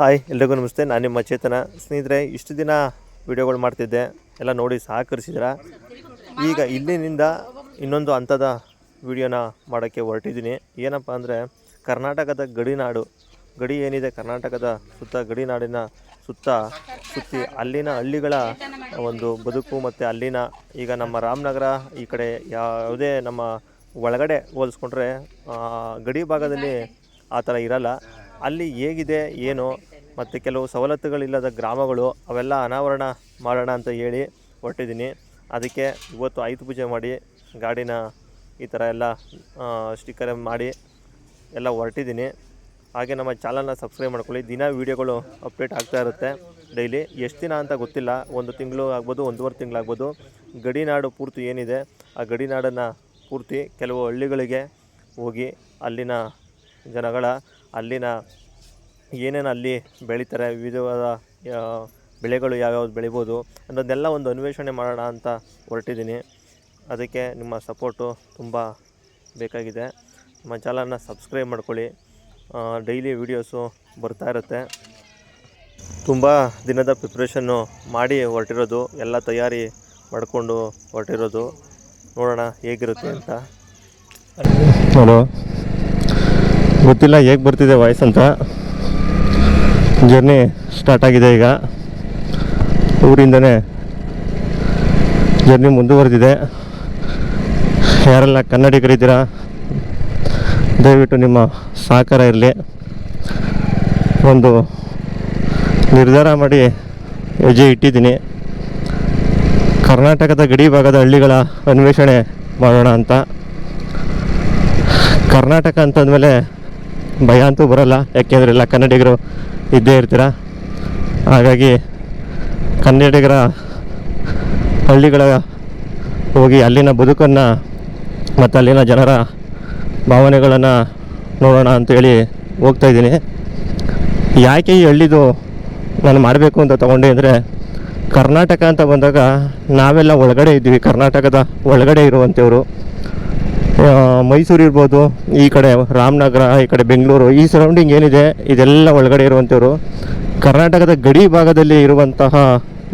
Hi, ಎಲ್ರಿಗೂ ನಮಸ್ತೆ. ನಾನು ನಿಮ್ಮ ಚೇತನ. ಸ್ನೇಹಿತರೆ, ಇಷ್ಟು ದಿನ ವಿಡಿಯೋಗಳು ಮಾಡ್ತಿದ್ದೆ. ಎಲ್ಲ ನೋಡಿ ಸಹಕರಿಸಿದ್ರ ಈಗ ಇಲ್ಲಿನಿಂದ ಇನ್ನೊಂದು ಹಂತದ ವಿಡಿಯೋನ ಮಾಡೋಕ್ಕೆ ಹೊರಟಿದ್ದೀನಿ. ಏನಪ್ಪ ಅಂದರೆ, ಕರ್ನಾಟಕದ ಗಡಿನಾಡು ಗಡಿ ಏನಿದೆ? ಕರ್ನಾಟಕದ ಸುತ್ತ ಗಡಿನಾಡಿನ ಸುತ್ತ, ಸುತ್ತಿ ಅಲ್ಲಿನ ಹಳ್ಳಿಗಳ ಒಂದು ಬದುಕು ಮತ್ತು ಅಲ್ಲಿನ ಈಗ ನಮ್ಮ ರಾಮನಗರ ಈ ಕಡೆ ಯಾವುದೇ ನಮ್ಮ ಒಳಗಡೆ ಹೋಲಿಸ್ಕೊಂಡ್ರೆ ಗಡಿ ಭಾಗದಲ್ಲಿ ಆ ಥರ ಇರಲ್ಲ. ಅಲ್ಲಿ ಹೇಗಿದೆ, ಏನು, ಮತ್ತು ಕೆಲವು ಸವಲತ್ತುಗಳಿಲ್ಲದ ಗ್ರಾಮಗಳು, ಅವೆಲ್ಲ ಅನಾವರಣ ಮಾಡೋಣ ಅಂತ ಹೇಳಿ ಹೊರಟಿದ್ದೀನಿ. ಅದಕ್ಕೆ ಇವತ್ತು ಆಯುಧ ಪೂಜೆ ಮಾಡಿ, ಗಾಡಿನ ಈ ಥರ ಎಲ್ಲ ಸ್ಟಿಕ್ಕರ್ ಮಾಡಿ ಎಲ್ಲ ಹೊರಟಿದ್ದೀನಿ. ಹಾಗೆ ನಮ್ಮ ಚಾನಲ್ನ ಸಬ್ಸ್ಕ್ರೈಬ್ ಮಾಡ್ಕೊಳ್ಳಿ. ದಿನ ವೀಡಿಯೋಗಳು ಅಪ್ಡೇಟ್ ಆಗ್ತಾ ಇರುತ್ತೆ ಡೈಲಿ. ಎಷ್ಟು ದಿನ ಅಂತ ಗೊತ್ತಿಲ್ಲ. ಒಂದು ತಿಂಗಳು ಆಗ್ಬೋದು, ಒಂದೂವರೆ ತಿಂಗಳಾಗ್ಬೋದು ಗಡಿನಾಡು ಪೂರ್ತಿ ಏನಿದೆ, ಆ ಗಡಿನಾಡನ್ನು ಪೂರ್ತಿ ಕೆಲವು ಹಳ್ಳಿಗಳಿಗೆ ಹೋಗಿ ಅಲ್ಲಿನ ಜನಗಳ ಅಲ್ಲಿನ ಏನೇನು ಅಲ್ಲಿ ಬೆಳೀತಾರೆ, ವಿವಿಧವಾದ ಬೆಳೆಗಳು ಯಾವ್ಯಾವ್ದು ಬೆಳಿಬೋದು ಅನ್ನೋದನ್ನೆಲ್ಲ ಒಂದು ಅನ್ವೇಷಣೆ ಮಾಡೋಣ ಅಂತ ಹೊರಟಿದ್ದೀನಿ. ಅದಕ್ಕೆ ನಿಮ್ಮ ಸಪೋರ್ಟು ತುಂಬ ಬೇಕಾಗಿದೆ. ನಮ್ಮ ಚಾನಲ್ನ ಸಬ್ಸ್ಕ್ರೈಬ್ ಮಾಡ್ಕೊಳ್ಳಿ. ಡೈಲಿ ವೀಡಿಯೋಸು ಬರ್ತಾ ಇರುತ್ತೆ. ತುಂಬ ದಿನದ ಪ್ರಿಪ್ರೇಷನ್ನು ಮಾಡಿ ಹೊರಟಿರೋದು, ಎಲ್ಲ ತಯಾರಿ ಮಾಡಿಕೊಂಡು ಹೊರಟಿರೋದು. ನೋಡೋಣ ಹೇಗಿರುತ್ತೆ ಅಂತ. ಹಲೋ ಗೊತ್ತಿಲ್ಲ, ಹೇಗೆ ಬರ್ತಿದೆ ವಾಯ್ಸ್ ಅಂತ. ಜರ್ನಿ ಸ್ಟಾರ್ಟ್ ಆಗಿದೆ ಈಗ. ಊರಿಂದನೇ ಜರ್ನಿ ಮುಂದುವರೆದಿದೆ. ಯಾರೆಲ್ಲ ಕನ್ನಡಿಗರಿದ್ದೀರಾ, ದಯವಿಟ್ಟು ನಿಮ್ಮ ಸಹಕಾರ ಇರಲಿ. ಒಂದು ನಿರ್ಧಾರ ಮಾಡಿ ಹೆಜ್ಜೆ ಇಟ್ಟಿದ್ದೀನಿ. ಕರ್ನಾಟಕದ ಗಡಿ ಭಾಗದ ಹಳ್ಳಿಗಳ ಅನ್ವೇಷಣೆ ಮಾಡೋಣ ಅಂತ. ಕರ್ನಾಟಕ ಅಂತಂದಮೇಲೆ ಭಯ ಅಂತೂ ಬರಲ್ಲ. ಯಾಕೆಂದರೆ ಎಲ್ಲ ಕನ್ನಡಿಗರು ಇದ್ದೇ ಇರ್ತೀರ. ಹಾಗಾಗಿ ಕನ್ನಡಿಗರ ಹಳ್ಳಿಗಳ ಹೋಗಿ ಅಲ್ಲಿನ ಬದುಕನ್ನು ಮತ್ತು ಅಲ್ಲಿನ ಜನರ ಭಾವನೆಗಳನ್ನು ನೋಡೋಣ ಅಂತೇಳಿ ಹೋಗ್ತಾ ಇದ್ದೀನಿ. ಯಾಕೆ ಈ ಹಳ್ಳಿದು ನಾನು ಮಾಡಬೇಕು ಅಂತ ತೊಗೊಂಡೆ ಅಂದರೆ ಕರ್ನಾಟಕ ಅಂತ ಬಂದಾಗ ನಾವೆಲ್ಲ ಒಳಗಡೆ ಇದ್ದೀವಿ. ಕರ್ನಾಟಕದ ಒಳಗಡೆ ಇರುವಂಥವ್ರು. ಮೈಸೂರು ಇರ್ಬೋದು, ಈ ಕಡೆ ರಾಮನಗರ, ಈ ಕಡೆ ಬೆಂಗಳೂರು, ಈ ಸರೌಂಡಿಂಗ್ ಏನಿದೆ, ಇದೆಲ್ಲ ಒಳಗಡೆ ಇರುವಂಥವ್ರು. ಕರ್ನಾಟಕದ ಗಡಿ ಭಾಗದಲ್ಲಿ ಇರುವಂತಹ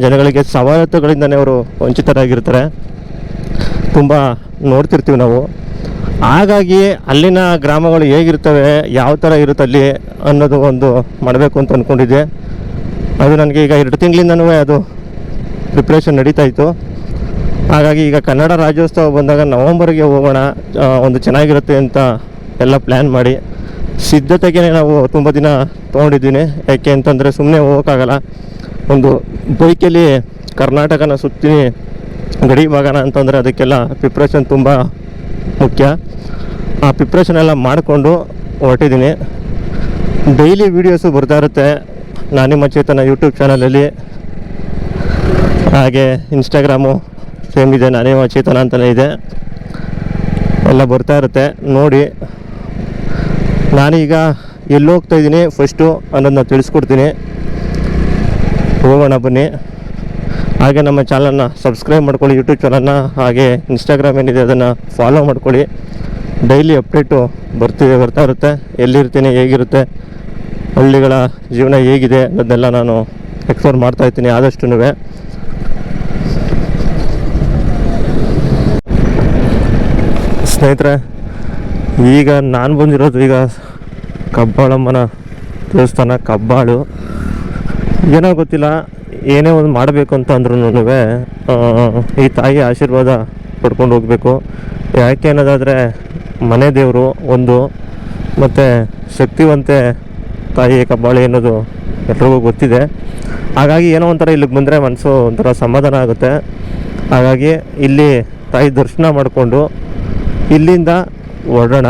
ಜನಗಳಿಗೆ ಸವಲತ್ತುಗಳಿಂದನೇ ಅವರು ವಂಚಿತರಾಗಿರ್ತಾರೆ. ತುಂಬ ನೋಡ್ತಿರ್ತೀವಿ ನಾವು. ಹಾಗಾಗಿ ಅಲ್ಲಿನ ಗ್ರಾಮಗಳು ಹೇಗಿರ್ತವೆ, ಯಾವ ಥರ ಇರುತ್ತೆ ಅಲ್ಲಿ ಅನ್ನೋದು ಒಂದು ಮಾಡಬೇಕು ಅಂತ ಅಂದ್ಕೊಂಡಿದ್ದೆ ಅದು ನನಗೆ ಈಗ ಎರಡು ತಿಂಗಳಿಂದನೂ ಅದು ಪ್ರಿಪ್ರೇಷನ್ ನಡೀತಾ ಇತ್ತು. ಹಾಗಾಗಿ ಈಗ ಕನ್ನಡ ರಾಜ್ಯೋತ್ಸವ ಬಂದಾಗ ನವಂಬರ್ಗೆ ಹೋಗೋಣ ಒಂದು ಚೆನ್ನಾಗಿರುತ್ತೆ ಅಂತ ಎಲ್ಲ ಪ್ಲ್ಯಾನ್ ಮಾಡಿ. ಸಿದ್ಧತೆಗೆ ನಾವು ತುಂಬ ದಿನ ತೊಗೊಂಡಿದ್ದೀನಿ. ಯಾಕೆ ಅಂತಂದರೆ ಸುಮ್ಮನೆ ಹೋಗೋಕ್ಕಾಗಲ್ಲ. ಒಂದು ಬೈಕಲ್ಲಿ ಕರ್ನಾಟಕನ ಸುತ್ತಿ ಗಡಿ ಭಾಗನ ಅಂತಂದರೆ ಅದಕ್ಕೆಲ್ಲ ಪ್ರಿಪ್ರೇಷನ್ ತುಂಬ ಮುಖ್ಯ. ಆ ಪ್ರಿಪ್ರೇಷನ್ ಎಲ್ಲ ಮಾಡಿಕೊಂಡು ಹೊರಟಿದ್ದೀನಿ. ಡೈಲಿ ವೀಡಿಯೋಸು ಬರ್ತಾ ಇರುತ್ತೆ. ನಾನಿಮ್ಮ ನಿಮ್ಮ ಚೇತನ ಯೂಟ್ಯೂಬ್ ಚಾನಲಲ್ಲಿ ಹಾಗೆ ಇನ್ಸ್ಟಾಗ್ರಾಮು ಸೇಮ್ ಇದೆ ನಾನೇ ಚೇತನ ಅಂತಲೇ ಇದೆ. ಎಲ್ಲ ಬರ್ತಾ ಇರುತ್ತೆ, ನೋಡಿ. ನಾನೀಗ ಎಲ್ಲಿ ಹೋಗ್ತಾ ಇದ್ದೀನಿ? ಫಸ್ಟು ಅನ್ನೋದನ್ನ ತಿಳಿಸ್ಕೊಡ್ತೀನಿ. ಹೋಗೋಣ, ಬನ್ನಿ. ಹಾಗೆ ನಮ್ಮ ಚಾನಲನ್ನು ಸಬ್ಸ್ಕ್ರೈಬ್ ಮಾಡ್ಕೊಳ್ಳಿ ಯೂಟ್ಯೂಬ್ ಚಾನಲ್ನ, ಹಾಗೆ ಇನ್ಸ್ಟಾಗ್ರಾಮ್ ಏನಿದೆ ಅದನ್ನು ಫಾಲೋ ಮಾಡ್ಕೊಳ್ಳಿ. ಡೈಲಿ ಅಪ್ಡೇಟು ಬರ್ತಿದೆ ಬರ್ತಾ ಇರುತ್ತೆ. ಎಲ್ಲಿರ್ತೀನಿ, ಹೇಗಿರುತ್ತೆ, ಹಳ್ಳಿಗಳ ಜೀವನ ಹೇಗಿದೆ ಅನ್ನೋದನ್ನೆಲ್ಲ ನಾನು ಎಕ್ಸ್ಪ್ಲೋರ್ ಮಾಡ್ತಾ ಇರ್ತೀನಿ ಆದಷ್ಟು ಸ್ನೇಹಿತರೆ, ಈಗ ನಾನು ಬಂದಿರೋದು ಈಗ ಕಬ್ಬಾಳಮ್ಮನ ದೇವಸ್ಥಾನ, ಕಬ್ಬಾಳು. ಏನೋ ಗೊತ್ತಿಲ್ಲ, ಏನೇ ಒಂದು ಮಾಡಬೇಕು ಅಂತ ಅಂದ್ರೂ ಈ ತಾಯಿ ಆಶೀರ್ವಾದ ಪಡ್ಕೊಂಡು ಹೋಗಬೇಕು. ಯಾಕೆ ಅನ್ನೋದಾದರೆ, ಮನೆ ದೇವರು ಒಂದು, ಮತ್ತು ಶಕ್ತಿವಂತೆ ತಾಯಿ ಕಬ್ಬಾಳಿ ಅನ್ನೋದು ಎಲ್ರಿಗೂ ಗೊತ್ತಿದೆ. ಹಾಗಾಗಿ ಏನೋ ಒಂಥರ ಇಲ್ಲಿಗೆ ಬಂದರೆ ಮನಸ್ಸು ಒಂಥರ ಸಮಾಧಾನ ಆಗುತ್ತೆ. ಹಾಗಾಗಿ ಇಲ್ಲಿ ತಾಯಿ ದರ್ಶನ ಮಾಡಿಕೊಂಡು ಇಲ್ಲಿಂದ ಹೊರಡೋಣ.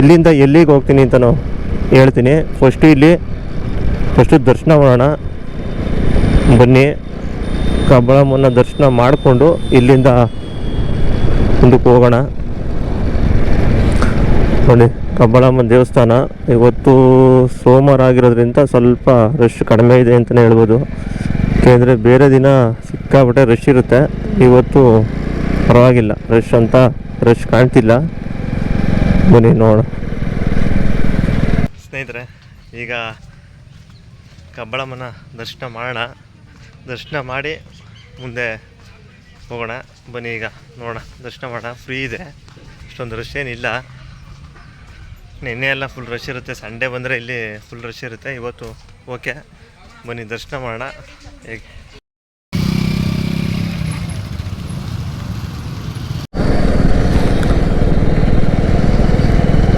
ಇಲ್ಲಿಂದ ಎಲ್ಲಿಗೆ ಹೋಗ್ತೀನಿ ಅಂತಲೂ ಹೇಳ್ತೀನಿ. ಫಸ್ಟು ಇಲ್ಲಿ ಫಸ್ಟು ದರ್ಶನ ಮಾಡೋಣ. ಬನ್ನಿ. ಕಬ್ಬಳಮ್ಮನ ದರ್ಶನ ಮಾಡಿಕೊಂಡು ಇಲ್ಲಿಂದ ಮುಂದಕ್ಕೆ ಹೋಗೋಣ. ನೋಡಿ ಕಬ್ಬಳಮ್ಮನ ದೇವಸ್ಥಾನ ಇವತ್ತು ಸೋಮವಾರ ಆಗಿರೋದ್ರಿಂದ ಸ್ವಲ್ಪ ರಶ್ ಕಡಿಮೆ ಇದೆ ಅಂತಲೇ ಹೇಳ್ಬೋದು. ಯಾಕೆಂದರೆ ಬೇರೆ ದಿನ ಸಿಕ್ಕಾಪಟ್ಟೆ ರಶ್ ಇರುತ್ತೆ. ಇವತ್ತು ಪರವಾಗಿಲ್ಲ. ರಶ್ ಅಂತ ರಶ್ ಕಾಣ್ತಿಲ್ಲ. ಬನ್ನಿ ನೋಡ ಸ್ನೇಹಿತರೆ, ಈಗ ಕಬ್ಬಳಮ್ಮನ ದರ್ಶನ ಮಾಡೋಣ. ದರ್ಶನ ಮಾಡಿ ಮುಂದೆ ಹೋಗೋಣ. ಬನ್ನಿ ಈಗ ನೋಡೋಣ. ದರ್ಶನ ಮಾಡೋಣ. ಫ್ರೀ ಇದೆ. ಅಷ್ಟೊಂದು ರಶ್ ಏನಿಲ್ಲ. ನಿನ್ನೆ ಎಲ್ಲ ಫುಲ್ ರಶ್ ಇರುತ್ತೆ. ಸಂಡೇ ಬಂದರೆ ಇಲ್ಲಿ ಫುಲ್ ರಶ್ ಇರುತ್ತೆ. ಇವತ್ತು ಓಕೆ ಬನ್ನಿ ದರ್ಶನ ಮಾಡೋಣ ಹೇಗೆ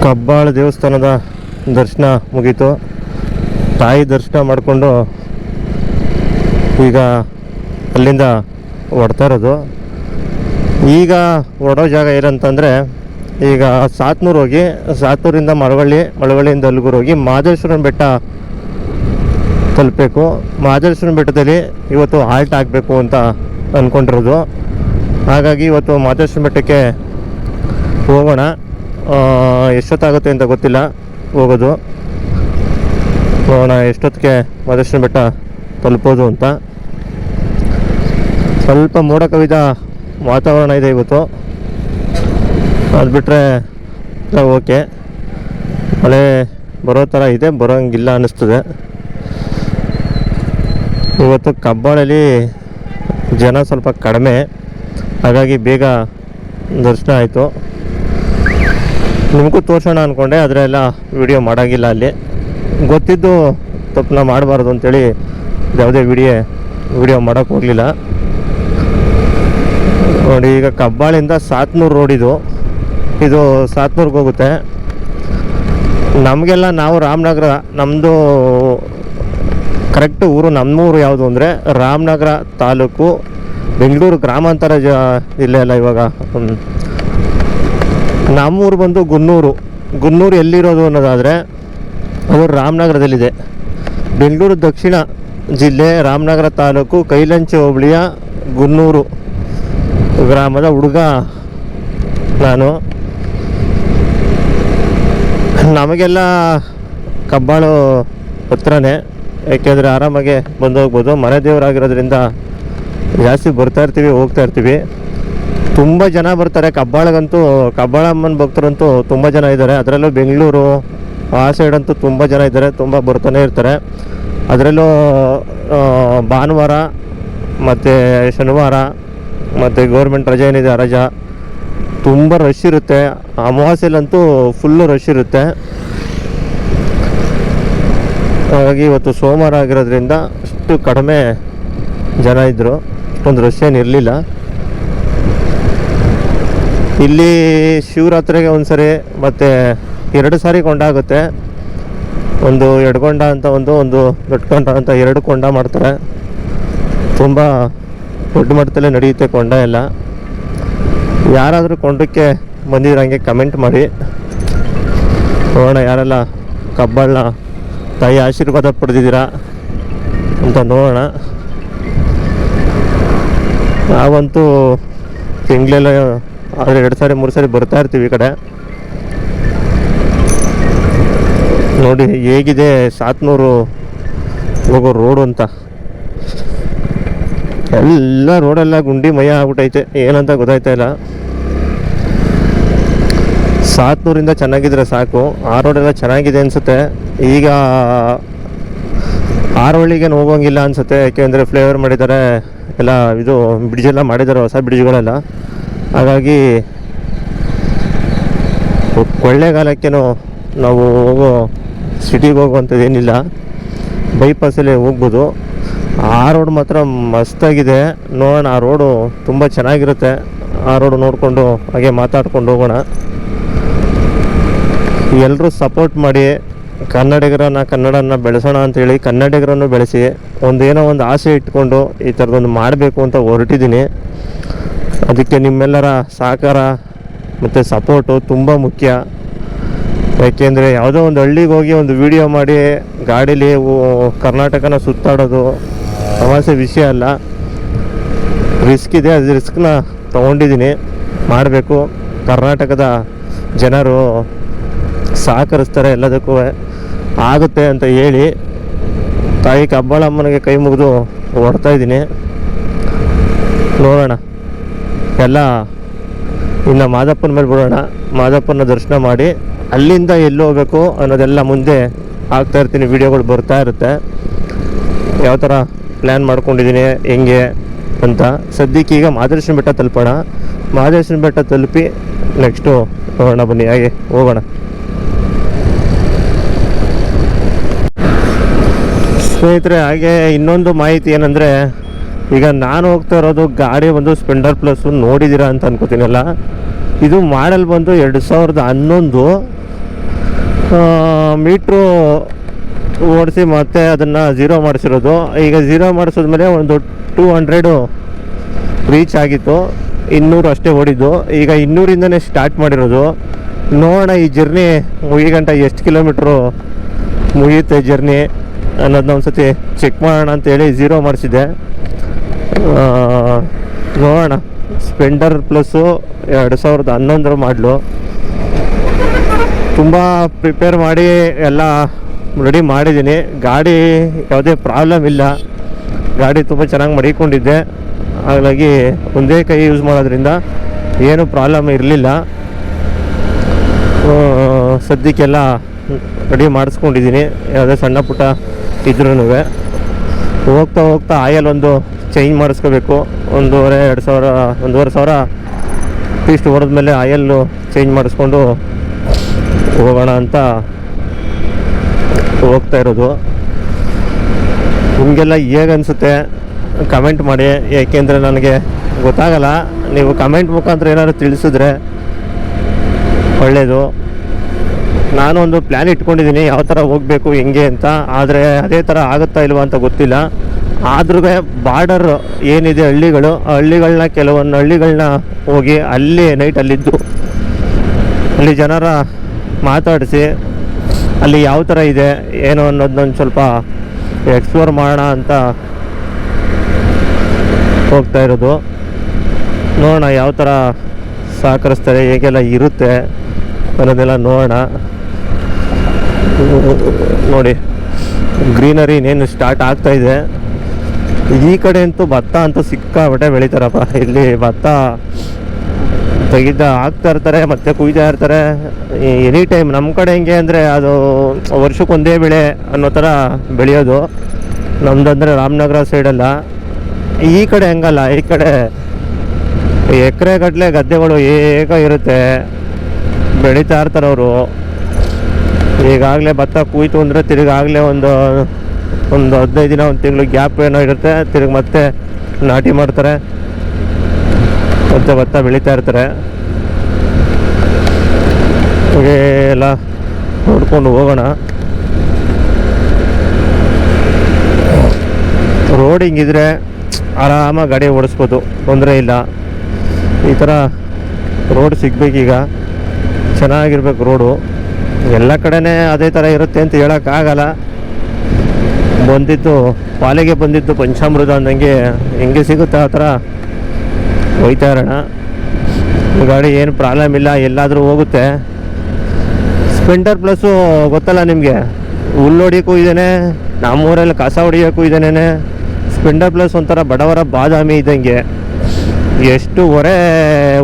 ಕಬ್ಬಾಳ ದೇವಸ್ಥಾನದ ದರ್ಶನ ಮುಗೀತು. ತಾಯಿ ದರ್ಶನ ಮಾಡಿಕೊಂಡು ಈಗ ಅಲ್ಲಿಂದ ಹೊಡ್ತಾ ಇರೋದು. ಈಗ ಹೊಡೋ ಜಾಗ ಏನಂತಂದರೆ, ಈಗ ಸಾತ್ನೂರು ಹೋಗಿ ಸಾತ್ನೂರಿಂದ ಮಳವಳ್ಳಿ, ಮಳವಳ್ಳಿಯಿಂದ ಅಲ್ಗೂರು ಹೋಗಿ ಮಾದೇಶ್ವರನ ಬೆಟ್ಟ ತಲುಪಬೇಕು. ಮಾದೇಶ್ವರನ ಬೆಟ್ಟದಲ್ಲಿ ಇವತ್ತು ಹಾಲ್ಟ್ ಆಗಬೇಕು ಅಂತ ಅಂದ್ಕೊಂಡಿರೋದು ಹಾಗಾಗಿ ಇವತ್ತು ಮಾದೇಶ್ವರನ ಬೆಟ್ಟಕ್ಕೆ ಹೋಗೋಣ. ಎಷ್ಟೊತ್ತಾಗುತ್ತೆ ಅಂತ ಗೊತ್ತಿಲ್ಲ. ಹೋಗೋದು. ನೋಡೋಣ, ಎಷ್ಟೊತ್ತಿಗೆ ಮಹದೇಶ್ವರನ ಬೆಟ್ಟ ತಲುಪೋದು ಅಂತ. ಸ್ವಲ್ಪ ಮೋಡ ಕವಿದ ವಾತಾವರಣ ಇದೆ ಇವತ್ತು. ಅದು ಬಿಟ್ಟರೆ ಓಕೆ. ಮಳೆ ಬರೋ ಥರ ಇದೆ, ಬರೋಂಗಿಲ್ಲ ಅನ್ನಿಸ್ತದೆ. ಇವತ್ತು ಕಬ್ಬಾಳಲ್ಲಿ ಜನ ಸ್ವಲ್ಪ ಕಡಿಮೆ. ಹಾಗಾಗಿ ಬೇಗ ದರ್ಶನ ಆಯಿತು. ನಿಮಗೂ ತೋರಿಸೋಣ ಅಂದ್ಕೊಂಡೆ ಆದರೆ ಎಲ್ಲ ವಿಡಿಯೋ ಮಾಡೋಂಗಿಲ್ಲ ಅಲ್ಲಿ. ಗೊತ್ತಿದ್ದು ತಪ್ಪನ್ನ ಮಾಡಬಾರ್ದು ಅಂತೇಳಿ ಯಾವುದೇ ವಿಡಿಯೋ ವಿಡಿಯೋ ಮಾಡೋಕ್ಕೆ ಹೋಗಲಿಲ್ಲ. ನೋಡಿ, ಈಗ ಕಬ್ಬಾಳಿಂದ ಸಾತ್ನೂರು ರೋಡ್ ಇದು. ಸಾತ್ನೂರ್ಗೆ ಹೋಗುತ್ತೆ. ನಮಗೆಲ್ಲ ನಾವು ರಾಮನಗರ ನಮ್ಮದು ಕರೆಕ್ಟ್ ಊರು ನಮ್ಮೂರು ಯಾವುದು ಅಂದರೆ ರಾಮನಗರ ತಾಲೂಕು, ಬೆಂಗಳೂರು ಗ್ರಾಮಾಂತರ ಜ ಜಿಲ್ಲೆ ಅಲ್ಲ ಇವಾಗ. ನಮ್ಮೂರು ಬಂದು ಗುನ್ನೂರು. ಗುನ್ನೂರು ಎಲ್ಲಿರೋದು ಅನ್ನೋದಾದರೆ ಅವರು ರಾಮನಗರದಲ್ಲಿದೆ. ಬೆಂಗಳೂರು ದಕ್ಷಿಣ ಜಿಲ್ಲೆ, ರಾಮನಗರ ತಾಲೂಕು, ಕೈಲಂಚಿ ಹೋಬಳಿಯ ಗುನ್ನೂರು ಗ್ರಾಮದ ಹುಡುಗ ನಾನು. ನಮಗೆಲ್ಲ ಕಬ್ಬಾಳು ಹತ್ರನೇ, ಯಾಕೆಂದರೆ ಆರಾಮಾಗೆ ಬಂದು ಹೋಗ್ಬೋದು. ಮನೆ ದೇವರಾಗಿರೋದ್ರಿಂದ ಜಾಸ್ತಿ ಬರ್ತಾಯಿರ್ತೀವಿ ಹೋಗ್ತಾಯಿರ್ತೀವಿ ತುಂಬ ಜನ ಬರ್ತಾರೆ. ಕಬ್ಬಾಳಗಂತೂ, ಕಬ್ಬಾಳಮ್ಮನ ಭಕ್ತರಂತೂ ತುಂಬ ಜನ ಇದ್ದಾರೆ. ಅದರಲ್ಲೂ ಬೆಂಗಳೂರು, ಆ ಸೈಡ್ ಅಂತೂ ತುಂಬ ಜನ ಇದ್ದಾರೆ. ತುಂಬ ಬರ್ತಾನೆ ಇರ್ತಾರೆ. ಅದರಲ್ಲೂ ಭಾನುವಾರ, ಮತ್ತು ಶನಿವಾರ, ಮತ್ತು ಗೌರ್ಮೆಂಟ್ ರಜೆ ಏನಿದೆ ರಜಾ. ತುಂಬ ರಶ್ ಇರುತ್ತೆ. ಅಮಾವಾಸ್ಯೆಲ್ಲಂತೂ ಫುಲ್ಲು ರಶ್ ಇರುತ್ತೆ. ಹಾಗಾಗಿ ಇವತ್ತು ಸೋಮವಾರ ಆಗಿರೋದ್ರಿಂದ ಅಷ್ಟು ಕಡಿಮೆ ಜನ ಇದ್ದರು ಒಂದು ರಶ್ ಏನು ಇರಲಿಲ್ಲ ಇಲ್ಲಿ ಶಿವರಾತ್ರಿಗೆ ಒಂದು ಸರಿ ಮತ್ತು ಎರಡು ಸಾರಿ ಕೊಂಡಾಗುತ್ತೆ ಒಂದು ಎಡ್ಕೊಂಡ ಅಂತ ಒಂದು ಒಂದು ದೊಡ್ಡ ಅಂತ ಎರಡು ಕೊಂಡ ಮಾಡ್ತಾರೆ. ತುಂಬ ದೊಡ್ಡ ಮಟ್ಟದಲ್ಲೇ ನಡೆಯುತ್ತೆ ಕೊಂಡ ಎಲ್ಲ. ಯಾರಾದರೂ ಕೊಂಡಕ್ಕೆ ಬಂದಿದ್ರೆ ಹಂಗೆ ಕಮೆಂಟ್ ಮಾಡಿ. ನೋಡೋಣ ಯಾರೆಲ್ಲ ಕಬ್ಬಾಳನ್ನ ತಾಯಿ ಆಶೀರ್ವಾದ ಪಡೆದಿದ್ದೀರಾ ಅಂತ ನೋಡೋಣ. ನಾವಂತೂ ತಿಂಗಳೆಲ್ಲ ಆದರೆ ಎರಡು ಸಾರಿ, ಮೂರು ಸಾರಿ ಬರ್ತಾ ಇರ್ತೀವಿ ಈ ಕಡೆ. ನೋಡಿ ಹೇಗಿದೆ ಸಾತ್ನೂರು ಹೋಗೋ ರೋಡು ಅಂತ. ಎಲ್ಲ ರೋಡೆಲ್ಲ ಗುಂಡಿ ಮಯ ಆಗ್ಬಿಟ್ಟೈತೆ ಏನಂತ ಗೊತ್ತಾಯ್ತಾ ಇಲ್ಲ. ಸಾತ್ನೂರಿಂದ ಚೆನ್ನಾಗಿದ್ರೆ ಸಾಕು. ಆ ರೋಡೆಲ್ಲ ಚೆನ್ನಾಗಿದೆ ಅನಿಸುತ್ತೆ. ಈಗ ಆರೋಳಿಗೇನು ಹೋಗೋಂಗಿಲ್ಲ ಅನಿಸುತ್ತೆ. ಯಾಕೆಂದರೆ ಫ್ಲೇವರ್ ಮಾಡಿದ್ದಾರೆ. ಎಲ್ಲ ಇದು ಬ್ರಿಡ್ಜೆಲ್ಲ ಮಾಡಿದ್ದಾರೆ, ಹೊಸ ಬ್ರಿಡ್ಜ್ಗಳೆಲ್ಲ ಹಾಗಾಗಿ ಕೊಳ್ಳೆಗಾಲಕ್ಕೇನೋ ನಾವು ಹೋಗೋ ಸಿಟಿಗೆ ಹೋಗುವಂಥದ್ದು ಏನಿಲ್ಲ. ಬೈಪಾಸಲ್ಲಿ ಹೋಗ್ಬೋದು. ಆ ರೋಡ್ ಮಾತ್ರ ಮಸ್ತಾಗಿದೆ. ನೋಡೋಣ, ಆ ರೋಡು ತುಂಬ ಚೆನ್ನಾಗಿರುತ್ತೆ. ಆ ರೋಡು ನೋಡಿಕೊಂಡು ಹಾಗೆ ಮಾತಾಡ್ಕೊಂಡು ಹೋಗೋಣ. ಎಲ್ಲರೂ ಸಪೋರ್ಟ್ ಮಾಡಿ. ಕನ್ನಡಿಗರನ್ನು ಕನ್ನಡನ ಬೆಳೆಸೋಣ ಅಂತೇಳಿ ಕನ್ನಡಿಗರನ್ನು ಬೆಳೆಸಿ. ಒಂದೇನೋ ಒಂದು ಆಸೆ ಇಟ್ಕೊಂಡು ಈ ಥರದೊಂದು ಮಾಡಬೇಕು ಅಂತ ಹೊರಟಿದ್ದೀನಿ. ಅದಕ್ಕೆ ನಿಮ್ಮೆಲ್ಲರ ಸಹಕಾರ ಮತ್ತು ಸಪೋರ್ಟು ತುಂಬ ಮುಖ್ಯ. ಯಾಕೆಂದರೆ ಯಾವುದೋ ಒಂದು ಹಳ್ಳಿಗೆ ಹೋಗಿ ಒಂದು ವಿಡಿಯೋ ಮಾಡಿ ಗಾಡೀಲಿ ಕರ್ನಾಟಕನ ಸುತ್ತಾಡೋದು ಪ್ರವಾಸ ವಿಷಯ ಅಲ್ಲ. ರಿಸ್ಕ್ ಇದೆ, ಅದು ರಿಸ್ಕ್ನ ತೊಗೊಂಡಿದ್ದೀನಿ. ಮಾಡಬೇಕು. ಕರ್ನಾಟಕದ ಜನರು ಸಹಕರಿಸ್ತಾರೆ ಎಲ್ಲದಕ್ಕೂ ಆಗುತ್ತೆ ಅಂತ ಹೇಳಿ ತಾಯಿ ಕಬ್ಬಾಳಮ್ಮನಿಗೆ ಕೈ ಮುಗಿದು ಹೊಡ್ತಾ ಇದ್ದೀನಿ. ನೋಡೋಣ. ಎಲ್ಲ ಇನ್ನು ಮಾದಪ್ಪನ ಮೇಲೆ ಬಿಡೋಣ. ಮಾದಪ್ಪನ ದರ್ಶನ ಮಾಡಿ ಅಲ್ಲಿಂದ ಎಲ್ಲಿ ಹೋಗಬೇಕು ಅನ್ನೋದೆಲ್ಲ ಮುಂದೆ ಆಗ್ತಾ ಇರ್ತೀನಿ. ವಿಡಿಯೋಗಳು ಬರ್ತಾ ಇರುತ್ತೆ. ಯಾವ ಥರ ಪ್ಲ್ಯಾನ್ ಮಾಡ್ಕೊಂಡಿದ್ದೀನಿ, ಹೆಂಗೆ ಅಂತ. ಸದ್ಯಕ್ಕೆ ಈಗ ಮಾದೇಶ್ವರ ಬೆಟ್ಟ ತಲುಪೋಣ. ಮಾದೇಶ್ವರ ಬೆಟ್ಟ ತಲುಪಿ ನೆಕ್ಸ್ಟು ಹೋಗೋಣ ಬನ್ನಿ. ಹಾಗೆ ಹೋಗೋಣ. ಸ್ನೇಹಿತರೆ, ಹಾಗೆ ಇನ್ನೊಂದು ಮಾಹಿತಿ ಏನಂದರೆ ಈಗ ನಾನು ಹೋಗ್ತಾ ಇರೋದು ಗಾಡಿ ಬಂದು ಸ್ಪೆಂಡರ್ ಪ್ಲಸ್ ನೋಡಿದ್ದೀರಾ ಅಂತ ಅನ್ಕೋತೀನಲ್ಲ. ಇದು ಮಾಡಲ್ ಬಂದು ಎರಡು ಸಾವಿರದ ಹನ್ನೊಂದು ಮೀಟ್ರು ಓಡಿಸಿ ಮತ್ತೆ ಅದನ್ನು ಝೀರೋ ಮಾಡಿಸಿರೋದು. ಈಗ ಝೀರೋ ಮಾಡಿಸಿದ್ಮೇಲೆ ಒಂದು ಟೂ ಹಂಡ್ರೆಡು ರೀಚ್ ಆಗಿತ್ತು. ಇನ್ನೂರು ಅಷ್ಟೇ ಓಡಿದ್ದು. ಈಗ ಇನ್ನೂರಿಂದನೇ ಸ್ಟಾರ್ಟ್ ಮಾಡಿರೋದು. ನೋಡೋಣ ಈ ಜರ್ನಿ ಮುಗಿಗಂಟ ಎಷ್ಟು ಕಿಲೋಮೀಟ್ರು ಮುಗಿಯುತ್ತೆ ಜರ್ನಿ ಅನ್ನೋದನ್ನ ಒಂದು ಸತಿ ಚೆಕ್ ಮಾಡೋಣ ಅಂತೇಳಿ ಝೀರೋ ಮಾಡಿಸಿದ್ದೆ. ನೋಡೋಣ. ಸ್ಪೆಂಡರ್ ಪ್ಲಸ್ಸು ಎರಡು ಸಾವಿರದ ಹನ್ನೊಂದರ ಮಾಡಲು. ತುಂಬ ಪ್ರಿಪೇರ್ ಮಾಡಿ ಎಲ್ಲ ರೆಡಿ ಮಾಡಿದ್ದೀನಿ. ಗಾಡಿ ಯಾವುದೇ ಪ್ರಾಬ್ಲಮ್ ಇಲ್ಲ. ಗಾಡಿ ತುಂಬ ಚೆನ್ನಾಗಿ ಮಡಿಕೊಂಡಿದ್ದೆ. ಹಾಗಾಗಿ ಒಂದೇ ಕೈ ಯೂಸ್ ಮಾಡೋದ್ರಿಂದ ಏನು ಪ್ರಾಬ್ಲಮ್ ಇರಲಿಲ್ಲ. ಸದ್ಯಕ್ಕೆಲ್ಲ ರೆಡಿ ಮಾಡಿಸ್ಕೊಂಡಿದ್ದೀನಿ. ಯಾವುದೇ ಸಣ್ಣ ಪುಟ್ಟ ಇದ್ರೂ ಹೋಗ್ತಾ ಹೋಗ್ತಾ ಆಯಲ್ ಚೇಂಜ್ ಮಾಡಿಸ್ಕೋಬೇಕು. ಒಂದೂವರೆ, ಎರಡು ಸಾವಿರ, ಒಂದೂವರೆ ಸಾವಿರ ಪೀಸ್ಟ್ ಹೊಡೆದ್ಮೇಲೆ ಆಯಲ್ಲು ಚೇಂಜ್ ಮಾಡಿಸ್ಕೊಂಡು ಹೋಗೋಣ ಅಂತ ಹೋಗ್ತಾ ಇರೋದು. ನಿಮಗೆಲ್ಲ ಹೇಗೆ ಅನಿಸುತ್ತೆ? ಕಮೆಂಟ್ ಮಾಡಿ. ಏಕೆಂದರೆ ನನಗೆ ಗೊತ್ತಾಗಲ್ಲ. ನೀವು ಕಮೆಂಟ್ ಮುಖಾಂತರ ಏನಾದ್ರು ತಿಳಿಸಿದ್ರೆ ಒಳ್ಳೆಯದು ನಾನು ಒಂದು ಪ್ಲ್ಯಾನ್ ಇಟ್ಕೊಂಡಿದ್ದೀನಿ. ಯಾವ ಥರ ಹೋಗಬೇಕು, ಹೆಂಗೆ ಅಂತ. ಆದರೆ ಅದೇ ಥರ ಆಗುತ್ತಾ ಇಲ್ವಾ ಅಂತ ಗೊತ್ತಿಲ್ಲ. ಆದ್ರೂ ಬಾರ್ಡರ್ ಏನಿದೆ ಹಳ್ಳಿಗಳು ಆ ಹಳ್ಳಿಗಳನ್ನ ಕೆಲವೊಂದು ಹಳ್ಳಿಗಳನ್ನ ಹೋಗಿ ಅಲ್ಲಿ ನೈಟ್ ಅಲ್ಲಿದ್ದು. ಅಲ್ಲಿ ಜನರ ಮಾತಾಡಿಸಿ, ಅಲ್ಲಿ ಯಾವ ಥರ ಇದೆ, ಏನು ಅನ್ನೋದನ್ನೊಂದು ಸ್ವಲ್ಪ ಎಕ್ಸ್ಪ್ಲೋರ್ ಮಾಡೋಣ ಅಂತ ಹೋಗ್ತಾ ಇರೋದು. ನೋಡೋಣ ಯಾವ ಥರ ಸಹಕರಿಸ್ತಾರೆ, ಹೇಗೆಲ್ಲ ಇರುತ್ತೆ ಅನ್ನೋದೆಲ್ಲ ನೋಡೋಣ. ನೋಡಿ ಗ್ರೀನರಿ ಇನ್ನೇನು ಸ್ಟಾರ್ಟ್ ಆಗ್ತಾಯಿದೆ ಈ ಕಡೆ ಅಂತೂ ಭತ್ತ ಅಂತೂ ಸಿಕ್ಕಾಪಟ್ಟೆ ಬೆಳಿತಾರಪ್ಪ. ಇಲ್ಲಿ ಭತ್ತ ತೆಗಿದ ಹಾಕ್ತಾ ಇರ್ತಾರೆ, ಮತ್ತೆ ಕುಯ್ತಾ ಇರ್ತಾರೆ. ಎನಿ ಟೈಮ್ ನಮ್ಮ ಕಡೆ ಹೆಂಗೆ ಅಂದರೆ ಅದು ವರ್ಷಕ್ಕೊಂದೇ ಬೆಳೆ ಅನ್ನೋ ಥರ ಬೆಳೆಯೋದು. ನಮ್ದಂದರೆ ರಾಮನಗರ ಸೈಡಲ್ಲ ಈ ಕಡೆ ಹೆಂಗಲ್ಲ, ಈ ಕಡೆ ಎಕರೆ ಗಟ್ಟಲೆ ಗದ್ದೆಗಳು ಏಕ ಇರುತ್ತೆ. ಬೆಳೀತಾ ಇರ್ತಾರೆ ಅವರು ಈಗಾಗಲೇ ಭತ್ತ ಕುಯ್ತು ಅಂದರೆ ತಿರುಗಾಗಲೇ ಒಂದು ಒಂದು ಹದಿನೈದು ದಿನ, ಒಂದು ತಿಂಗಳು ಗ್ಯಾಪ್ ಏನೋ ಇರುತ್ತೆ, ತಿರುಗಿ ಮತ್ತೆ ನಾಟಿ ಮಾಡ್ತಾರೆ. ಮತ್ತೆ ಭತ್ತ ಬೆಳೀತಾ ಇರ್ತಾರೆ. ಹಾಗೆ ಎಲ್ಲ ನೋಡ್ಕೊಂಡು ಹೋಗೋಣ. ರೋಡ್ ಹಿಂಗಿದ್ರೆ ಆರಾಮಾಗಿ ಗಾಡಿ ಓಡಿಸ್ಬೋದು, ತೊಂದರೆ ಇಲ್ಲ. ಈ ಥರ ರೋಡ್ ಸಿಗ್ಬೇಕೀಗ. ಚೆನ್ನಾಗಿರ್ಬೇಕು ರೋಡು. ಎಲ್ಲ ಕಡೆನೇ ಅದೇ ಥರ ಇರುತ್ತೆ ಅಂತ ಹೇಳೋಕ್ಕಾಗಲ್ಲ. ಬಂದಿದ್ದು ಪಾಲಿಗೆ ಬಂದಿದ್ದು ಪಂಚಾಮೃತ ಅಂದಂಗೆ ಹೆಂಗೆ ಸಿಗುತ್ತೆ ಆ ಥರ ಹೋಯ್ತಾ ಇರೋಣ. ಗಾಡಿ ಏನು ಪ್ರಾಬ್ಲಮ್ ಇಲ್ಲ. ಎಲ್ಲಾದರೂ ಹೋಗುತ್ತೆ. ಸ್ಪೆಂಡರ್ ಪ್ಲಸ್ಸು ಗೊತ್ತಲ್ಲ ನಿಮಗೆ? ಹುಲ್ಲು ಹೊಡಿಯೋಕ್ಕೂ ಇದ್ದೇನೆ ನಮ್ಮೂರಲ್ಲಿ ಕಸ ಹೊಡಿಯೋಕ್ಕೂ ಇದ್ದೇನೆ ಸ್ಪೆಂಡರ್ ಪ್ಲಸ್ ಒಂಥರ ಬಡವರ ಬಾದಾಮಿ ಇದ್ದಂಗೆ. ಎಷ್ಟು ಹೊರೆ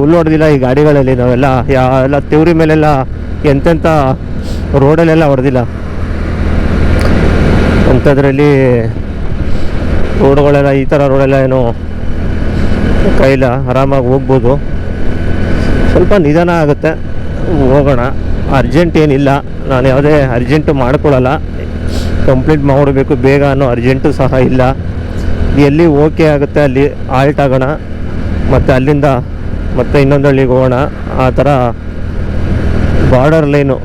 ಹುಲ್ಲು ಹೊಡೆದಿಲ್ಲ ಈ ಗಾಡಿಗಳಲ್ಲಿ ನಾವೆಲ್ಲ. ಯಾ ಎಲ್ಲ ತಿವ್ರಿ ಮೇಲೆಲ್ಲ ಎಂತೆಂಥ ರೋಡಲ್ಲೆಲ್ಲ ಹೊಡೆದಿಲ್ಲ. ಅಂಥದ್ರಲ್ಲಿ ರೋಡ್ಗಳೆಲ್ಲ, ಈ ಥರ ರೋಡೆಲ್ಲ ಏನು ಕೈಲ ಆರಾಮಾಗಿ ಹೋಗ್ಬೋದು. ಸ್ವಲ್ಪ ನಿಧಾನ ಆಗುತ್ತೆ. ಹೋಗೋಣ. ಅರ್ಜೆಂಟ್ ಏನಿಲ್ಲ. ನಾನು ಯಾವುದೇ ಅರ್ಜೆಂಟು ಮಾಡ್ಕೊಳ್ಳಲ್ಲ. ಕಂಪ್ಲೀಟ್ ಮಾಡಬೇಕು ಬೇಗ ಅನ್ನೋ ಅರ್ಜೆಂಟು ಸಹ ಇಲ್ಲ. ಎಲ್ಲಿ ಓಕೆ ಆಗುತ್ತೆ ಅಲ್ಲಿ ಆಲ್ಟ್ ಆಗೋಣ. ಮತ್ತು ಅಲ್ಲಿಂದ ಮತ್ತೆ ಇನ್ನೊಂದು ಹಳ್ಳಿಗೆ ಹೋಗೋಣ. ಆ ಥರ ಬಾರ್ಡರ್ ಲೈನು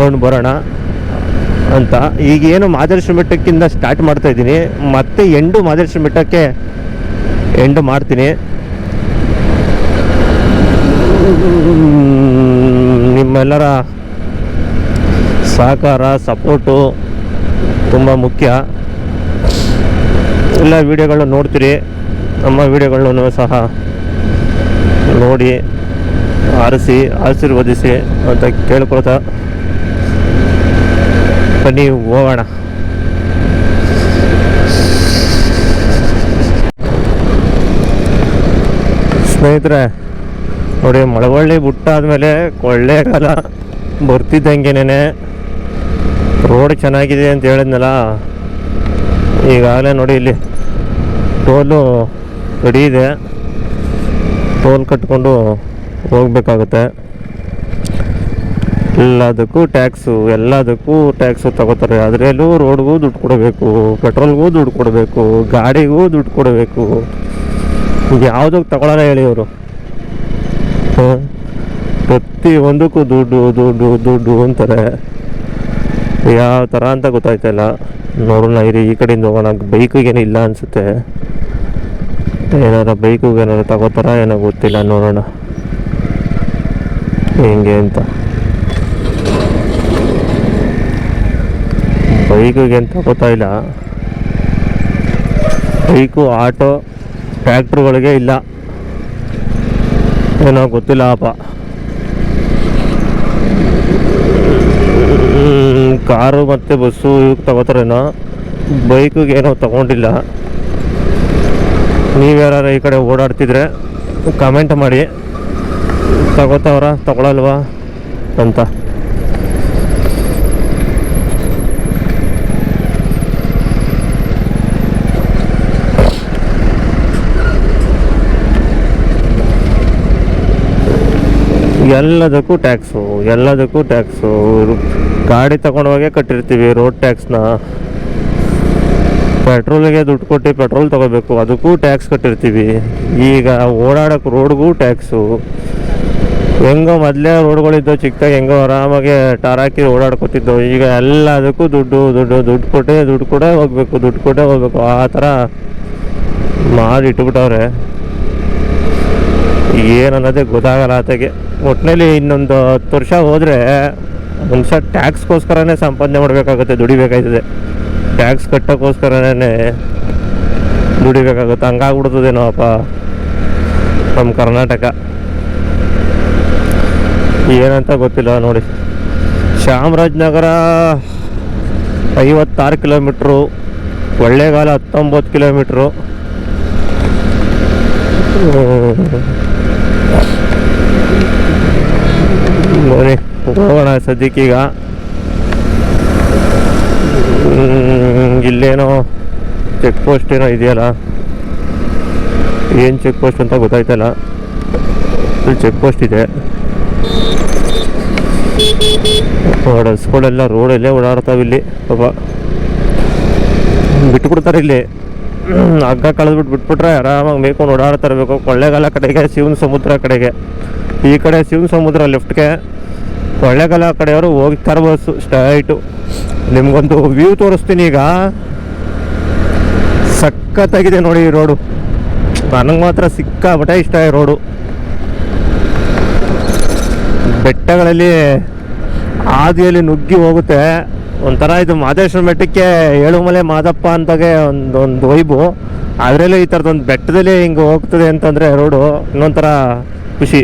ರೌಂಡ್ ಬರೋಣ. ಅಂತ. ಈಗ ಏನು ಬೆಟ್ಟಕ್ಕಿಂತ ಸ್ಟಾರ್ಟ್ ಮಾಡ್ತಾ ಇದ್ದೀನಿ. ಮತ್ತೆ ಎಂಡು ಮಾದೇಶ್ವರ ಬೆಟ್ಟಕ್ಕೆ ಎಂಡು ಮಾಡ್ತೀನಿ. ನಿಮ್ಮೆಲ್ಲರ ಸಹಕಾರ, ಸಪೋರ್ಟು ತುಂಬ ಮುಖ್ಯ. ಎಲ್ಲ ವಿಡಿಯೋಗಳನ್ನ ನೋಡ್ತೀರಿ. ನಮ್ಮ ವಿಡಿಯೋಗಳನ್ನು ಸಹ ನೋಡಿ, ಆರಿಸಿ, ಆಶೀರ್ವದಿಸಿ ಅಂತ ಕೇಳ್ಕೊಳ್ತಾ ಬನ್ನಿ, ಹೋಗೋಣ. ಸ್ನೇಹಿತರೆ, ನೋಡಿ, ಮಳವಳ್ಳಿ ಬಿಟ್ಟಾದ್ಮೇಲೆ ಕೊಳ್ಳೇಗಾಲ ಬರ್ತಿದ್ದಂಗೆನೇ ರೋಡ್ ಚೆನ್ನಾಗಿದೆ ಅಂತ ಹೇಳಿದ್ನಲ್ಲ, ಈಗಾಗಲೇ ನೋಡಿ ಇಲ್ಲಿ ಟೋಲು ರೆಡಿ ಇದೆ. ಟೋಲ್ ಕಟ್ಕೊಂಡು ಹೋಗ್ಬೇಕಾಗುತ್ತೆ. ಎಲ್ಲದಕ್ಕೂ ಟ್ಯಾಕ್ಸು ಎಲ್ಲದಕ್ಕೂ ಟ್ಯಾಕ್ಸು ತಗೋತಾರೆ. ಅದರಲ್ಲೂ ರೋಡ್ಗೂ ದುಡ್ಡು ಕೊಡಬೇಕು ಪೆಟ್ರೋಲ್ಗೂ ದುಡ್ಡು ಕೊಡಬೇಕು, ಗಾಡಿಗೂ ದುಡ್ಡು ಕೊಡಬೇಕು. ಯಾವುದಕ್ಕೆ ತಗೊಳ್ಳೋಲ್ಲ ಹೇಳಿ ಅವರು ಪ್ರತಿ ಒಂದಕ್ಕೂ ದುಡ್ಡು ದುಡ್ಡು ದುಡ್ಡು ಅಂತಾರೆ. ಯಾವ ಥರ ಅಂತ ಗೊತ್ತಾಯ್ತಲ್ಲ ನೋಡೋಣ, ಇರಿ, ಈ ಕಡೆಯಿಂದ ಹೋಗೋಣ. ಬೈಕಿಗೇನು ಇಲ್ಲ ಅನಿಸುತ್ತೆ. ಏನಾರ ಬೈಕಿಗೆ ಏನಾರು ತಗೋತಾರ ಏನೋ ಗೊತ್ತಿಲ್ಲ, ನೋಡೋಣ. ಹೆಂಗೆ ಅಂತ. ಬೈಕಿಗೆ ಏನು ಗೊತ್ತಾಯಿಲ್ಲ ಬೈಕು ಆಟೋ ಟ್ಯಾಕ್ಟ್ರುಗಳಿಗೆ ಇಲ್ಲ. ಏನೋ ಗೊತ್ತಿಲ್ಲ ಅಪ್ಪ ಕಾರು ಮತ್ತು ಬಸ್ಸು ಇವಾಗ ತಗೋತಾರೇನೋ. ಬೈಕಿಗೆ ಏನೋ ತಗೊಂಡಿಲ್ಲ. ನೀವ್ಯಾರು ಈ ಕಡೆ ಓಡಾಡ್ತಿದ್ರೆ ಕಮೆಂಟ್ ಮಾಡಿ. ತಗೋತಾವ್ರ, ತಗೊಳಲ್ವಾ ಅಂತ. ಎಲ್ಲದಕ್ಕೂ ಟ್ಯಾಕ್ಸು ಎಲ್ಲದಕ್ಕೂ ಟ್ಯಾಕ್ಸು ಗಾಡಿ ತಗೊಂಡೋಗೇ ಕಟ್ಟಿರ್ತೀವಿ ರೋಡ್ ಟ್ಯಾಕ್ಸ್ನ ಪೆಟ್ರೋಲಿಗೆ ದುಡ್ಡು ಕೊಟ್ಟು ಪೆಟ್ರೋಲ್ ತಗೋಬೇಕು, ಅದಕ್ಕೂ ಟ್ಯಾಕ್ಸ್ ಕಟ್ಟಿರ್ತೀವಿ. ಈಗ ಓಡಾಡೋಕ್ಕೆ ರೋಡ್ಗೂ ಟ್ಯಾಕ್ಸು ಹೆಂಗೋ ಮೊದಲೇ ರೋಡ್ಗಳಿದ್ದೋ ಚಿಕ್ಕದಾಗಿ ಹೆಂಗೋ ಆರಾಮಾಗಿ ಟಾರ್ ಹಾಕಿ ಓಡಾಡ್ಕೊತಿದ್ದವು ಈಗ ಎಲ್ಲದಕ್ಕೂ ದುಡ್ಡು ದುಡ್ಡು ದುಡ್ಡು ಕೊಟ್ಟೆ ದುಡ್ಡು ಕೂಡ ಹೋಗ್ಬೇಕು, ದುಡ್ಡು ಕೊಟ್ಟೇ ಹೋಗ್ಬೇಕು. ಆ ಥರ ಮಾಡಿ ಇಟ್ಬಿಟ್ಟವ್ರೆ. ಏನನ್ನೋದೇ ಗೊತ್ತಾಗಲ್ಲ ಆತಗೆ. ಒಟ್ಟಿನಲ್ಲಿ ಇನ್ನೊಂದು ಹತ್ತು ವರ್ಷ ಹೋದರೆ ಮನುಷ್ಯ ಟ್ಯಾಕ್ಸ್ಗೋಸ್ಕರನೇ ಸಂಪಾದನೆ ಮಾಡಬೇಕಾಗುತ್ತೆ, ದುಡಿಬೇಕಾಯ್ತದೆ. ಟ್ಯಾಕ್ಸ್ ಕಟ್ಟೋಕ್ಕೋಸ್ಕರನೇ ದುಡಿಬೇಕಾಗುತ್ತೆ. ಹಂಗಾಗ್ಬಿಡ್ತದೇನೋ ಅಪ್ಪ ನಮ್ಮ ಕರ್ನಾಟಕ. ಏನಂತ ಗೊತ್ತಿಲ್ಲ ನೋಡಿ. ಚಾಮರಾಜನಗರ ಐವತ್ತಾರು ಕಿಲೋಮೀಟ್ರು, ಒಳ್ಳೆಗಾಲ ಹತ್ತೊಂಬತ್ತು ಕಿಲೋಮೀಟ್ರು ನೋಡಿ ಹೋಗೋಣ ಸದ್ಯಕ್ಕೀಗ ಇಲ್ಲೇನೋ ಚೆಕ್ ಪೋಸ್ಟ್ ಏನೋ ಇದೆಯಲ್ಲ? ಏನು ಚೆಕ್ ಪೋಸ್ಟ್ ಅಂತ ಗೊತ್ತಾಯ್ತಲ್ಲ? ಇಲ್ಲಿ ಚೆಕ್ ಪೋಸ್ಟ್ ಇದೆ. ಹಸ್ಗಳೆಲ್ಲ ರೋಡಲ್ಲೇ ಓಡಾಡ್ತಾವೆ ಇಲ್ಲಿ, ಪಾಪ. ಬಿಟ್ಬಿಡ್ತಾರೆ ಇಲ್ಲಿ. ಹಗ್ಗ ಕಳೆದ್ಬಿಟ್ಟು ಬಿಟ್ಬಿಟ್ರೆ ಆರಾಮಾಗಿ ಮೇಯ್ಕೊಂಡು ಓಡಾಡ್ತಾ ಇರಬೇಕು. ಕೊಳ್ಳೆಗಾಲ ಕಡೆಗೆ, ಶಿವನ ಸಮುದ್ರ ಕಡೆಗೆ. ಈ ಕಡೆ ಶಿವನ ಸಮುದ್ರ ಲೆಫ್ಟ್ಗೆ ಕೊಳ್ಳೇಗಾಲ ಕಡೆಯವರು ಹೋಗಿ ತರಬಸ್ಸು ಸ್ಟ್ರೈಟು. ನಿಮ್ಗೊಂದು ವ್ಯೂ ತೋರಿಸ್ತೀನಿ ಈಗ. ಸಖತ್ತಾಗಿದೆ ನೋಡಿ ಈ ರೋಡು ನನಗೆ ಮಾತ್ರ ಸಿಕ್ಕಾಪಟ್ಟೆ ಇಷ್ಟ ಈ ರೋಡು ಬೆಟ್ಟಗಳಲ್ಲಿ ಆದಿಯಲ್ಲಿ ನುಗ್ಗಿ ಹೋಗುತ್ತೆ. ಒಂಥರ ಇದು ಮಾದೇಶ್ವರ ಬೆಟ್ಟಕ್ಕೆ ಏಳುಮಲೆ ಮಾದಪ್ಪ ಅಂತಾಗೆ ಒಂದು ವೈಬು. ಅದರಲ್ಲೂ ಈ ಥರದೊಂದು ಬೆಟ್ಟದಲ್ಲಿ ಹಿಂಗೆ ಹೋಗ್ತದೆ ಅಂತಂದರೆ ರೋಡು ಇನ್ನೊಂಥರ ಖುಷಿ.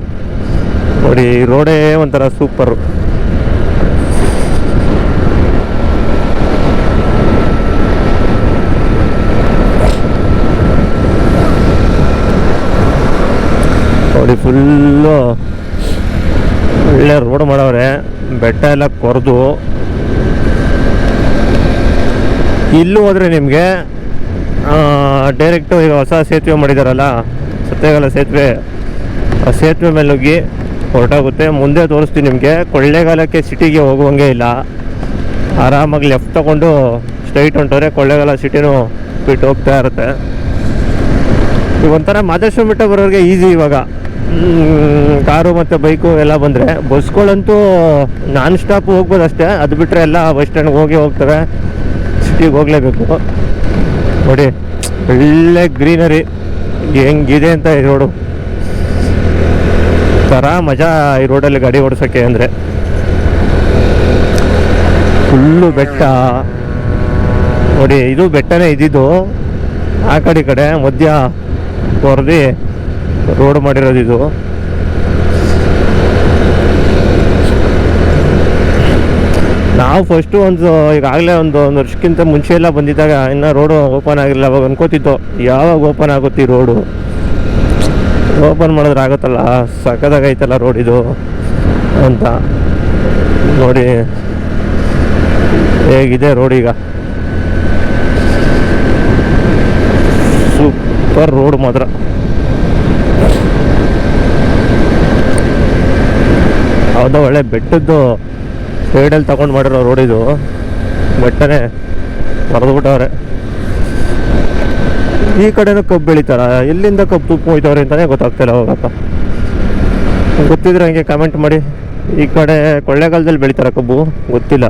ನೋಡಿ ಈ ರೋಡೇ ಒಂಥರ ಸೂಪರು ನೋಡಿ ಫುಲ್ಲು ಒಳ್ಳೆ ರೋಡ್ ಮಾಡವ್ರೆ. ಬೆಟ್ಟ ಎಲ್ಲ ಕೊರೆದು. ಇಲ್ಲೂ ಹೋದ್ರೆ ನಿಮಗೆ ಡೈರೆಕ್ಟು ಈಗ ಹೊಸ ಸೇತುವೆ ಮಾಡಿದಾರಲ್ಲ ಸತ್ಯಗಾಲ ಸೇತುವೆ, ಆ ಸೇತುವೆ ಮೇಲೆ ಹೋಗಿ ಹೊರಟಾಗುತ್ತೆ. ಮುಂದೆ ತೋರಿಸ್ತೀನಿ ನಿಮಗೆ. ಕೊಳ್ಳೇಗಾಲಕ್ಕೆ ಸಿಟಿಗೆ ಹೋಗುವಂಗೆ ಇಲ್ಲ. ಆರಾಮಾಗಿ ಲೆಫ್ಟ್ ತಗೊಂಡು ಸ್ಟ್ರೈಟ್ ಹೊಂಟವ್ರೆ ಕೊಳ್ಳೇಗಾಲ ಸಿಟಿನೂ ಬಿಟ್ಟು ಹೋಗ್ತಾ ಇರುತ್ತೆ. ಈಗ ಒಂಥರ ಮಾದೇಶ್ವರ ಬೆಟ್ಟ ಬರೋರಿಗೆ ಈಸಿ ಇವಾಗ. ಕಾರು ಮತ್ತು ಬೈಕು ಎಲ್ಲ ಬಂದರೆ. ಬಸ್ಗಳಂತೂ ನಾನ್ ಸ್ಟಾಪ್ ಹೋಗ್ಬೋದು ಅಷ್ಟೇ. ಅದು ಬಿಟ್ಟರೆ ಎಲ್ಲ ಬಸ್ ಸ್ಟ್ಯಾಂಡ್ಗೆ ಹೋಗಿ ಹೋಗ್ತಾರೆ ಸಿಟಿಗೆ ಹೋಗಲೇಬೇಕು. ನೋಡಿ, ಒಳ್ಳೆ ಗ್ರೀನರಿ ಹೆಂಗಿದೆ ಅಂತ ರೋಡು ಥರ ಮಜಾ ಈ ರೋಡಲ್ಲಿ ಗಾಡಿ ಓಡಿಸೋಕ್ಕೆ ಅಂದರೆ. ಫುಲ್ಲು ಬೆಟ್ಟ. ನೋಡಿ, ಇದು ಬೆಟ್ಟನೇ ಇದ್ದಿದ್ದು. ಆ ಕಡೆ ಈ ಕಡೆ ಮಧ್ಯ ಹೊರದಿ ರೋಡ್ ಮಾಡಿರೋದು ಇದು. ನಾವು ಫಸ್ಟು ಒಂದು ಈಗಾಗಲೇ ಒಂದು ಒಂದು ವರ್ಷಕ್ಕಿಂತ ಮುಂಚೆ ಎಲ್ಲ ಬಂದಿದ್ದಾಗ ಇನ್ನೂ ರೋಡು ಓಪನ್ ಆಗಿರಲಿಲ್ಲ ಅವಾಗ ಅನ್ಕೋತಿತ್ತು. ಯಾವಾಗ ಓಪನ್ ಆಗುತ್ತೆ ಈ ರೋಡು? ಓಪನ್ ಮಾಡಿದ್ರೆ ಆಗುತ್ತಲ್ಲ? ಸಖತ್ತಾಗೈತಲ್ಲ ರೋಡ್ ಇದು? ಅಂತ. ನೋಡಿ. ಹೇಗಿದೆ ರೋಡ್ ಈಗ? ಸೂಪರ್ ರೋಡ್ ಮಾತ್ರ. ಯಾವುದೋ ಒಳ್ಳೆ ಬೆಟ್ಟದ್ದು ಸೈಡಲ್ಲಿ ತಗೊಂಡು ಮಾಡಿರೋ ರೋಡ್ ಇದು. ಬೆಟ್ಟನೇ ಮರೆದ್ಬಿಟ್ಟವ್ರೆ ಈ ಕಡೆನೂ ಕಬ್ಬು ಬೆಳಿತಾರ? ಎಲ್ಲಿಂದ ಕಬ್ಬು ತುಪ್ಪ ಹೋಯ್ತವ್ರೆ ಅಂತಲೇ ಗೊತ್ತಾಗ್ತಿಲ್ಲ ಹೋಗಪ್ಪ ಗೊತ್ತಿದ್ರೆ ಹಂಗೆ ಕಮೆಂಟ್ ಮಾಡಿ. ಈ ಕಡೆ ಕೊಳ್ಳೆಗಾಲದಲ್ಲಿ ಬೆಳಿತಾರ ಕಬ್ಬು? ಗೊತ್ತಿಲ್ಲ.